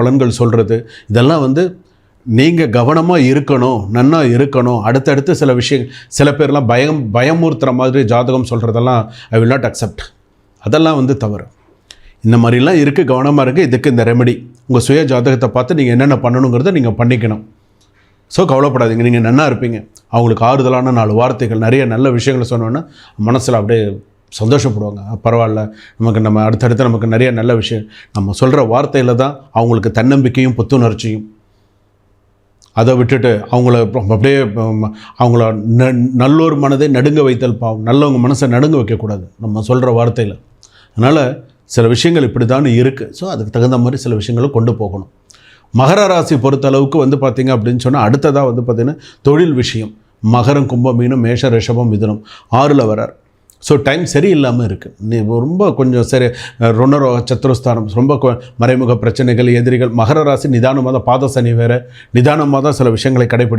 பலன்கள் சொல்கிறது இதெல்லாம் வந்து நீங்கள் கவனமாக இருக்கணும் நன்னா இருக்கணும். அடுத்தடுத்து சில விஷயம் சில பேர்லாம் பயம் பயமுறுத்துகிற மாதிரி ஜாதகம் சொல்கிறதெல்லாம் ஐ வில் நாட் அக்செப்ட் அதெல்லாம் வந்து தவறு. இந்த மாதிரிலாம் இருக்குது கவனமாக இருக்குது இதுக்கு இந்த ரெமெடி உங்கள் சுய ஜாதகத்தை பார்த்து நீங்கள் என்னென்ன பண்ணணுங்கிறத நீங்கள் பண்ணிக்கணும். ஸோ கவலைப்படாதீங்க. நீங்கள் நன்னா இருப்பீங்க. அவங்களுக்கு ஆறுதலான நாலு வார்த்தைகள் நிறைய நல்ல விஷயங்களை சொன்னோன்னா மனசில் அப்படியே சந்தோஷப்படுவாங்க. பரவாயில்ல. நமக்கு நம்ம அடுத்தடுத்து நமக்கு நிறைய நல்ல விஷயம். நம்ம சொல்கிற வார்த்தையில் தான் அவங்களுக்கு தன்னம்பிக்கையும் புத்துணர்ச்சியும். அதை விட்டுட்டு அவங்கள அப்படியே அவங்கள ந நல்லோர் மனதை நடுங்க வைத்தல் பாவம். நல்லவங்க மனசை நடுங்க வைக்கக்கூடாது. நம்ம சொல்கிற வார்த்தையில். அதனால் சில விஷயங்கள் இப்படி தான் இருக்குது ஸோ அதுக்கு தகுந்த மாதிரி சில விஷயங்களை கொண்டு போகணும். மகர ராசி பொறுத்த அளவுக்கு வந்து பார்த்திங்க அப்படின்னு சொன்னால் அடுத்ததாக வந்து பார்த்திங்கன்னா தொழில் விஷயம். மகரம் கும்பம் மேஷ ரிஷபம் மிதுனம். ஆறில் வரார் ஸோ டைம் சரியில்லாமல் இருக்குது நீ ரொம்ப கொஞ்சம் சரி ருணரோ சத்துரஸ்தானம் ரொம்ப கொ- மறைமுக பிரச்சனைகள் எதிரிகள் மகர ராசி நிதானமாக தான் பாத சனி வேறு நிதானமாக தான் சில விஷயங்களை கடைபிடி